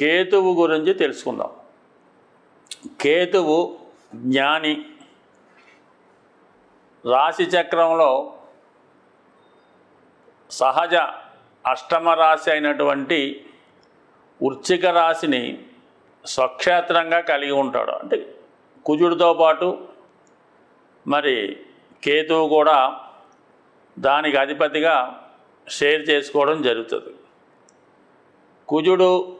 కేతువు గురించి తెలుసుకుందాం. కేతువు జ్ఞాని. రాశి చక్రంలో సహజ అష్టమ రాశి అయినటువంటి వృచ్చిక రాశిని స్వక్షేత్రంగా కలిగి ఉంటాడు. అంటే కుజుడితో పాటు మరి కేతువు కూడా దానికి అధిపతిగా షేర్ చేసుకోవడం జరుగుతుంది. కుజుడు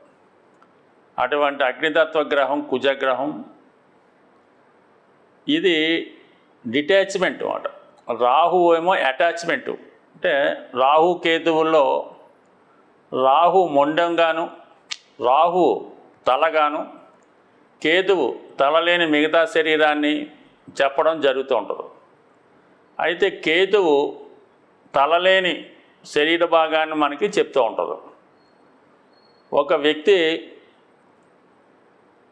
అటువంటి అగ్నితత్వ గ్రహం కుజగ్రహం ఇది డిటాచ్మెంట్ అన్నమాట. రాహు ఏమో అటాచ్మెంటు. అంటే రాహు కేతువుల్లో రాహు మొండంగాను రాహు తలగాను కేతువు తలలేని మిగతా శరీరాన్ని చెప్పడం జరుగుతూ ఉంటుంది. అయితే కేతువు తలలేని శరీర భాగాన్ని మనకి చెప్తూ ఉంటుంది. ఒక వ్యక్తి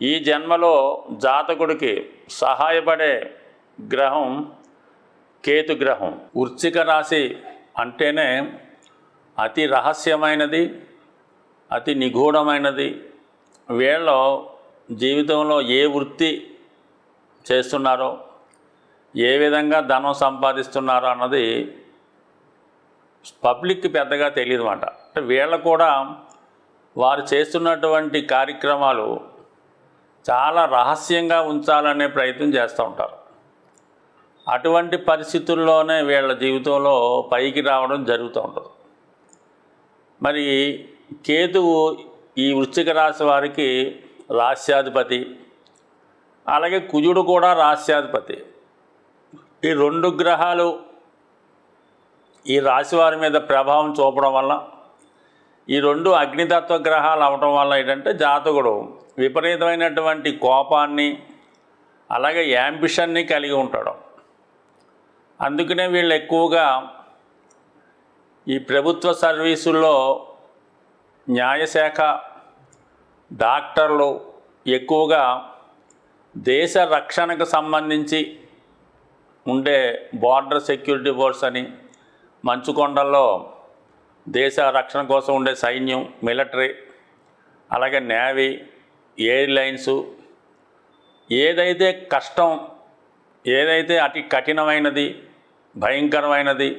ఈ జన్మలో జాతకుడికి సహాయపడే గ్రహం కేతు గ్రహం. వృశ్చిక రాశి అంటేనే అతి రహస్యమైనది అతి నిగూఢమైనది. వీళ్ళ జీవితంలో ఏ వృత్తి చేస్తున్నారో ఏ విధంగా ధనం సంపాదిస్తున్నారో అన్నది పబ్లిక్కి పెద్దగా తెలియదు అన్నమాట అంటే వీళ్ళు కూడా వారు చేస్తున్నటువంటి కార్యక్రమాలు చాలా రహస్యంగా ఉంచాలనే ప్రయత్నం చేస్తూ ఉంటారు. అటువంటి పరిస్థితుల్లోనే వీళ్ళ జీవితంలో పైకి రావడం జరుగుతూ ఉంటుంది. మరి కేతువు ఈ వృశ్చిక రాశి వారికి రాస్యాధిపతి అలాగే కుజుడు కూడా రాస్యాధిపతి ఈ రెండు గ్రహాలు ఈ రాశి వారి మీద ప్రభావం చూపడం వల్ల ఈ రెండు అగ్నితత్వ గ్రహాలు అవడం వల్ల ఏంటంటే జాతకుడు విపరీతమైనటువంటి కోపాన్ని అలాగే యాంబిషన్ని కలిగి ఉంటాడు. అందుకనే వీళ్ళు ఎక్కువగా ఈ ప్రభుత్వ సర్వీసుల్లో న్యాయశాఖ డాక్టర్లు ఎక్కువగా దేశ రక్షణకు సంబంధించి ఉండే బార్డర్ సెక్యూరిటీ ఫోర్స్ అని మంచుకొండల్లో దేశ రక్షణ కోసం ఉండే సైన్యం మిలిటరీ అలాగే నేవీ ఎయిర్లైన్సు ఏదైతే కష్టం ఏదైతే అతి కఠినమైనది భయంకరమైనది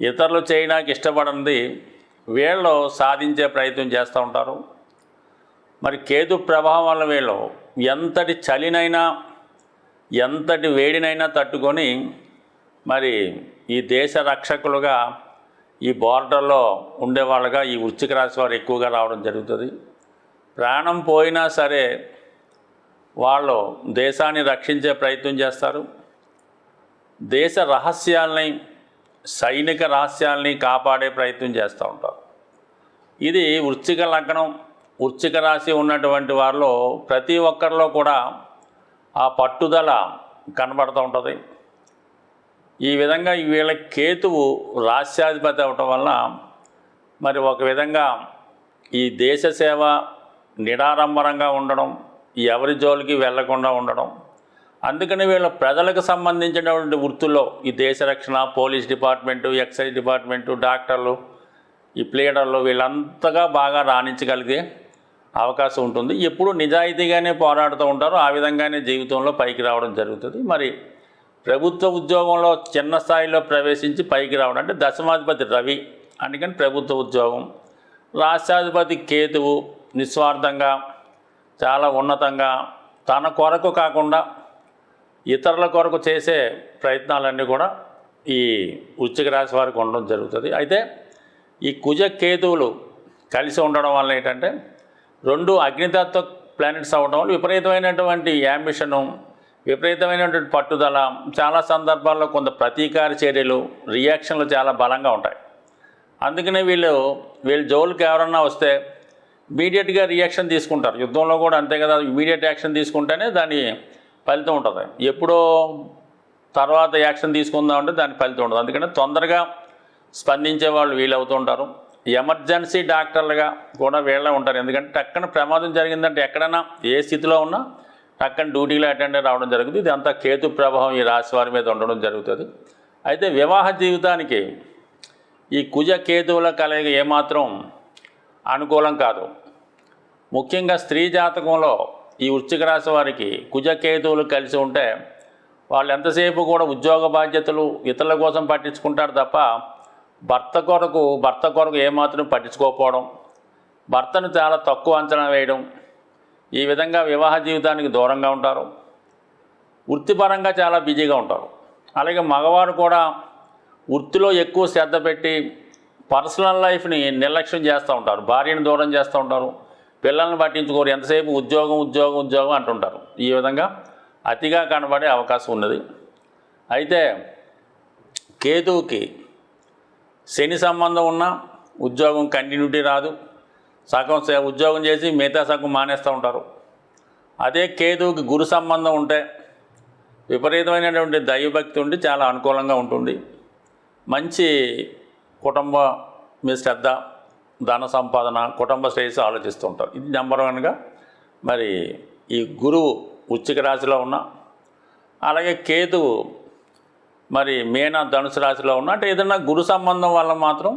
ఇతరులు చేయడానికి ఇష్టపడనిది వీళ్ళు సాధించే ప్రయత్నం చేస్తూ ఉంటారు. మరి కేతు ప్రభావం వల్ల వీళ్ళు ఎంతటి చలినైనా ఎంతటి వేడినైనా తట్టుకొని మరి ఈ దేశ రక్షకులుగా ఈ బార్డర్లో ఉండేవాళ్ళుగా ఈ వృశ్చిక రాశి వారు ఎక్కువగా రావడం జరుగుతుంది. ప్రాణం పోయినా సరే వాళ్ళు దేశాన్ని రక్షించే ప్రయత్నం చేస్తారు. దేశ రహస్యాల్ని సైనిక రహస్యాల్ని కాపాడే ప్రయత్నం చేస్తూ ఉంటారు. ఇది వృశ్చిక లగ్నం వృశ్చిక రాశి ఉన్నటువంటి వారిలో ప్రతి ఒక్కరిలో కూడా ఆ పట్టుదల కనబడుతూ ఉంటుంది. ఈ విధంగా వీళ్ళ కేతువు రాస్యాధిపతి అవటం వల్ల మరి ఒక విధంగా ఈ దేశ సేవ నిడారంభరంగా ఉండడం ఎవరి జోలికి వెళ్ళకుండా ఉండడం. అందుకని వీళ్ళ ప్రజలకు సంబంధించినటువంటి వృత్తుల్లో ఈ దేశ రక్షణ పోలీస్ డిపార్ట్మెంటు ఎక్సైజ్ డిపార్ట్మెంటు డాక్టర్లు ఈ ప్లేడర్లు వీళ్ళంతగా బాగా రాణించగలిగే అవకాశం ఉంటుంది. ఎప్పుడు నిజాయితీగానే పోరాడుతూ ఉంటారు. ఆ విధంగానే జీవితంలో పైకి రావడం జరుగుతుంది. మరి ప్రభుత్వ ఉద్యోగంలో చిన్న స్థాయిలో ప్రవేశించి పైకి రావడం అంటే దశమాధిపతి రవి అందుకని ప్రభుత్వ ఉద్యోగం. రాష్ట్రాధిపతి కేతువు నిస్వార్థంగా చాలా ఉన్నతంగా తన కొరకు కాకుండా ఇతరుల కొరకు చేసే ప్రయత్నాలన్నీ కూడా ఈ వృశ్చిక రాశి వారికి ఉండడం జరుగుతుంది. అయితే ఈ కుజ కేతువులు కలిసి ఉండడం వల్ల ఏంటంటే రెండు అగ్నితత్వ ప్లానెట్స్ అవ్వడం వల్ల విపరీతమైనటువంటి యాంబిషను విపరీతమైనటువంటి పట్టుదల చాలా సందర్భాల్లో కొంత ప్రతీకార చర్యలు రియాక్షన్లు చాలా బలంగా ఉంటాయి. అందుకనే వీళ్ళు వీళ్ళ జోలికి ఎవరన్నా వస్తే ఇమీడియట్గా రియాక్షన్ తీసుకుంటారు. యుద్ధంలో కూడా అంతే కదా ఇమీడియట్ యాక్షన్ తీసుకుంటేనే దాని ఫలితం ఉంటుంది. ఎప్పుడో తర్వాత యాక్షన్ తీసుకుందామంటే దాని ఫలితం ఉండదు. అందుకని తొందరగా స్పందించే వాళ్ళు వీలవుతూ ఉంటారు ఎమర్జెన్సీ డాక్టర్లుగా కూడా వీళ్ళే ఉంటారు. ఎందుకంటే టక్కన ప్రమాదం జరిగిందంటే ఎక్కడైనా ఏ స్థితిలో ఉన్నా టక్కన డ్యూటీలో అటెండ్ రావడం జరుగుతుంది. ఇది అంతా కేతు ప్రభావం ఈ రాశి వారి మీద ఉండడం జరుగుతుంది. అయితే వివాహ జీవితానికి ఈ కుజ కేతువుల కలయిక ఏమాత్రం అనుకూలం కాదు. ముఖ్యంగా స్త్రీ జాతకంలో ఈ వృశ్చిక రాశి వారికి కుజకేతువులు కలిసి ఉంటే వాళ్ళు ఎంతసేపు కూడా ఉద్యోగ బాధ్యతలు ఇతరుల కోసం పట్టించుకుంటారు తప్ప భర్త కొరకు భర్త కొరకు ఏమాత్రం పట్టించుకోకపోవడం భర్తను చాలా తక్కువ అంచనా వేయడం ఈ విధంగా వివాహ జీవితానికి దూరంగా ఉంటారు. వృత్తిపరంగా చాలా బిజీగా ఉంటారు. అలాగే మగవారు కూడా వృత్తిలో ఎక్కువ శ్రద్ధ పెట్టి పర్సనల్ లైఫ్ని నిర్లక్ష్యం చేస్తూ ఉంటారు భార్యను దూరం చేస్తూ ఉంటారు పిల్లల్ని పట్టించుకోరు ఎంతసేపు ఉద్యోగం ఉద్యోగం ఉద్యోగం అంటుంటారు. ఈ విధంగా అతిగా కనబడే అవకాశం ఉన్నది. అయితే కేతువుకి శని సంబంధం ఉన్న ఉద్యోగం కంటిన్యూటీ రాదు. సగం సే- ఉద్యోగం చేసి మిగతా సగం మానేస్తూ ఉంటారు. అదే కేతువుకి గురు సంబంధం ఉంటే విపరీతమైనటువంటి దైవభక్తి ఉండి చాలా అనుకూలంగా ఉంటుంది. మంచి కుటుంబ మీ శ్రద్ధ ధన సంపాదన కుటుంబ శ్రేయస్సు ఆలోచిస్తూ ఉంటారు. ఇది నెంబర్ వన్గా మరి ఈ గురువు ఉచ్చిక రాశిలో ఉన్న అలాగే కేతువు మరి మీన ధనుసు రాశిలో ఉన్న అంటే ఏదైనా గురు సంబంధం వల్ల మాత్రం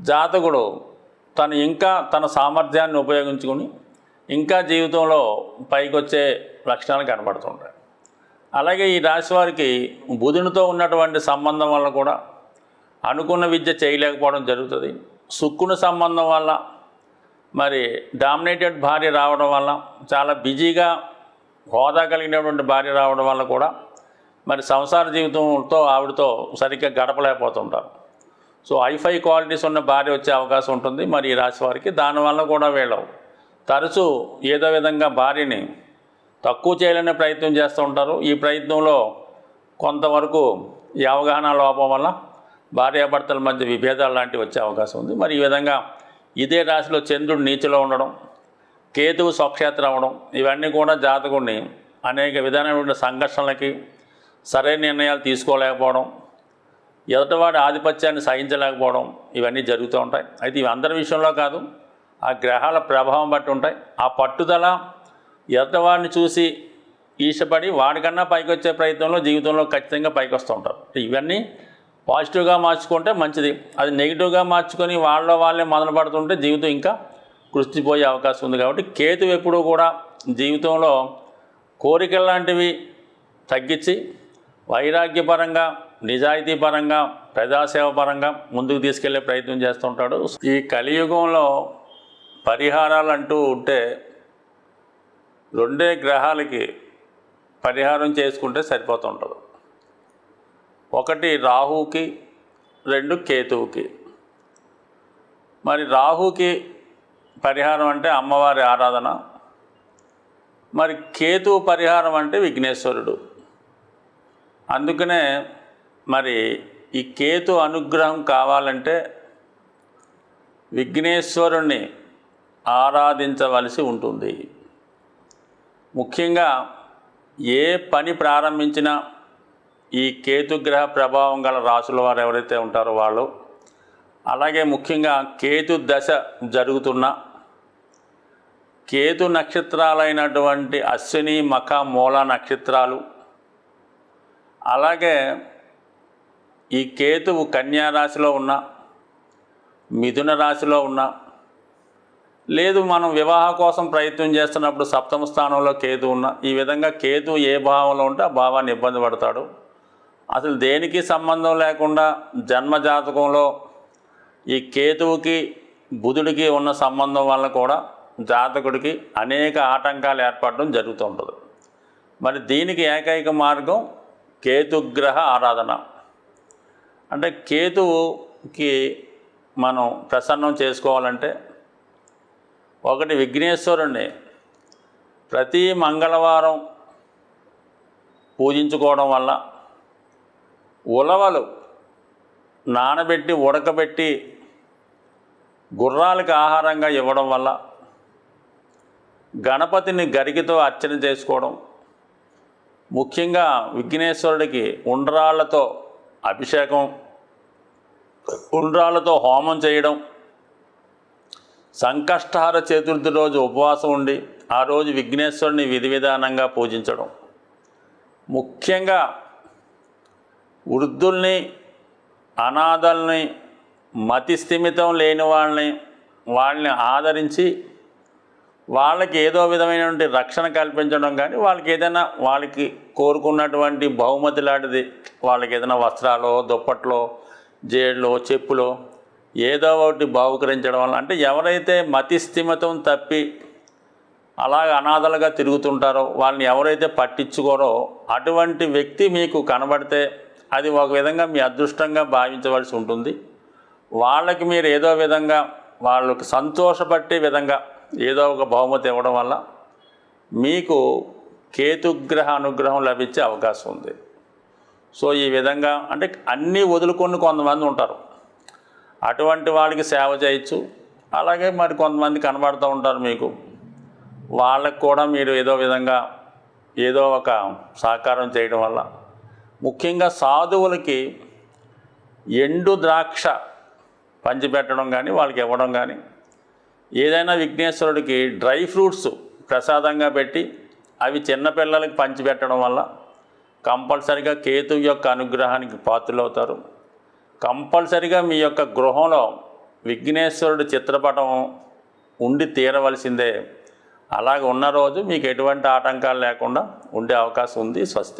జాతకుడు తను ఇంకా తన సామర్థ్యాన్ని ఉపయోగించుకుని ఇంకా జీవితంలో పైకి వచ్చే లక్షణాలు కనబడుతుంటాయి. అలాగే ఈ రాశి వారికి బుధునితో ఉన్నటువంటి సంబంధం వల్ల కూడా అనుకున్న విద్య చేయలేకపోవడం జరుగుతుంది. సుక్కున సంబంధం వల్ల మరి డామినేటెడ్ భార్య రావడం వల్ల చాలా బిజీగా హోదా కలిగినటువంటి భార్య రావడం వల్ల కూడా మరి సంసార జీవితంతో ఆవిడతో సరిగ్గా గడపలేకపోతుంటారు. సో ఐఫై క్వాలిటీస్ ఉన్న భార్య వచ్చే అవకాశం ఉంటుంది. మరి ఈ రాశి వారికి దానివల్ల కూడా వీళ్ళు తరచూ ఏదో విధంగా భార్యని తక్కువ చేయాలనే ప్రయత్నం చేస్తూ ఉంటారు. ఈ ప్రయత్నంలో కొంతవరకు ఈ అవగాహన లోపం వల్ల భార్యాభర్తల మధ్య విభేదాలు లాంటివి వచ్చే అవకాశం ఉంది. మరి ఈ విధంగా ఇదే రాశిలో చంద్రుడు నీచలో ఉండడం కేతువు స్వక్షేత్రం అవ్వడం ఇవన్నీ కూడా జాతకుడిని అనేక విధానమైన సంఘర్షణలకి సరైన నిర్ణయాలు తీసుకోలేకపోవడం ఎదుటివాడి ఆధిపత్యాన్ని సహించలేకపోవడం ఇవన్నీ జరుగుతూ ఉంటాయి. అయితే ఇవి అందరి విషయంలో కాదు ఆ గ్రహాల ప్రభావం బట్టి ఉంటాయి. ఆ పట్టుదల ఎదుటివాడిని చూసి ఈషపడి వాడికన్నా పైకి వచ్చే ప్రయత్నంలో జీవితంలో ఖచ్చితంగా పైకి వస్తూ ఉంటారు. ఇవన్నీ పాజిటివ్గా మార్చుకుంటే మంచిది. అది నెగిటివ్గా మార్చుకొని వాళ్ళ వాళ్ళే మొదలు పడుతుంటే జీవితం ఇంకా కృష్టిపోయే అవకాశం ఉంది కాబట్టి కేతు ఎప్పుడూ కూడా జీవితంలో కోరికలు లాంటివి తగ్గించి వైరాగ్యపరంగా నిజాయితీపరంగా ప్రజాసేవ పరంగా ముందుకు తీసుకెళ్ళే ప్రయత్నం చేస్తుంటాడు ఈ కలియుగంలో పరిహారాలు అంటూ ఉంటే రెండే గ్రహాలకి పరిహారం చేసుకుంటే సరిపోతుంటుంది ఒకటి రాహుకి రెండు కేతువుకి. మరి రాహుకి పరిహారం అంటే అమ్మవారి ఆరాధన. మరి కేతువు పరిహారం అంటే విఘ్నేశ్వరుడు. అందుకనే మరి ఈ కేతు అనుగ్రహం కావాలంటే విఘ్నేశ్వరుణ్ణి ఆరాధించవలసి ఉంటుంది. ముఖ్యంగా ఏ పని ప్రారంభించినా ఈ కేతుగ్రహ ప్రభావం గల రాసుల వారు ఎవరైతే ఉంటారో వాళ్ళు అలాగే ముఖ్యంగా కేతు దశ జరుగుతున్న కేతు నక్షత్రాలైనటువంటి అశ్విని మఖ మూల నక్షత్రాలు అలాగే ఈ కేతువు కన్యా రాశిలో ఉన్న మిథున రాశిలో ఉన్న లేదు మనం వివాహ కోసం ప్రయత్నం చేస్తున్నప్పుడు సప్తమ స్థానంలో కేతు ఉన్న ఈ విధంగా కేతు ఏ భావంలో ఉంటే ఆ భావాన్ని ఇబ్బంది పడతాడు. అసలు దేనికి సంబంధం లేకుండా జన్మ జాతకంలో ఈ కేతువుకి బుధుడికి ఉన్న సంబంధం వల్ల కూడా జాతకుడికి అనేక ఆటంకాలు ఏర్పడడం జరుగుతుంటుంది మరి దీనికి ఏకైక మార్గం కేతుగ్రహ ఆరాధన. అంటే కేతువుకి మనం ప్రసన్నం చేసుకోవాలంటే ఒకటి విఘ్నేశ్వరుణ్ణి ప్రతి మంగళవారం పూజించుకోవడం వల్ల ఉలవలు నానబెట్టి ఉడకబెట్టి గుర్రాలకు ఆహారంగా ఇవ్వడం వల్ల గణపతిని గరికితో అర్చన చేసుకోవడం ముఖ్యంగా విఘ్నేశ్వరుడికి ఉండ్రాళ్ళతో అభిషేకం ఉండ్రాళ్ళతో హోమం చేయడం సంకష్టహార చతుర్థి రోజు ఉపవాసం ఉండి ఆ రోజు విఘ్నేశ్వరుని విధి విధానంగా పూజించడం. ముఖ్యంగా వృద్ధుల్ని అనాథల్ని మతి స్థిమితం లేని వాళ్ళని వాళ్ళని ఆదరించి వాళ్ళకి ఏదో విధమైనటువంటి రక్షణ కల్పించడం కానీ వాళ్ళకి ఏదైనా వాళ్ళకి కోరుకున్నటువంటి బహుమతి లాంటిది వాళ్ళకి ఏదైనా వస్త్రాలు దుప్పట్లో జేడులో చెప్పులో ఏదో ఒకటి బహుకరించడం వల్ల అంటే ఎవరైతే మతి స్థిమితం తప్పి అలాగ అనాథలుగా తిరుగుతుంటారో వాళ్ళని ఎవరైతే పట్టించుకోరో అటువంటి వ్యక్తి మీకు కనబడితే అది ఒక విధంగా మీ అదృష్టంగా భావించవలసి ఉంటుంది. వాళ్ళకి మీరు ఏదో విధంగా వాళ్ళకు సంతోషపట్టే విధంగా ఏదో ఒక బహుమతి ఇవ్వడం వల్ల మీకు కేతుగ్రహ అనుగ్రహం లభించే అవకాశం ఉంది. సో ఈ విధంగా అంటే అన్నీ వదులుకొని కొంతమంది ఉంటారు. అటువంటి వాళ్ళకి సేవ చేయొచ్చు. అలాగే మరి కొంతమంది కనబడుతూ ఉంటారు మీకు. వాళ్ళకు కూడా మీరు ఏదో విధంగా ఏదో ఒక సహకారం చేయడం వల్ల ముఖ్యంగా సాధువులకి ఎండు ద్రాక్ష పంచిపెట్టడం కానీ వాళ్ళకి ఇవ్వడం కానీ ఏదైనా విఘ్నేశ్వరుడికి డ్రై ఫ్రూట్స్ ప్రసాదంగా పెట్టి అవి చిన్నపిల్లలకి పంచిపెట్టడం వల్ల కంపల్సరిగా కేతు యొక్క అనుగ్రహానికి పాత్రలవుతారు. కంపల్సరిగా మీ యొక్క గృహంలో విఘ్నేశ్వరుడు చిత్రపటం ఉండి తీరవలసిందే. అలాగ ఉన్న రోజు మీకు ఎటువంటి ఆటంకాలు లేకుండా ఉండే అవకాశం ఉంది స్వస్తి.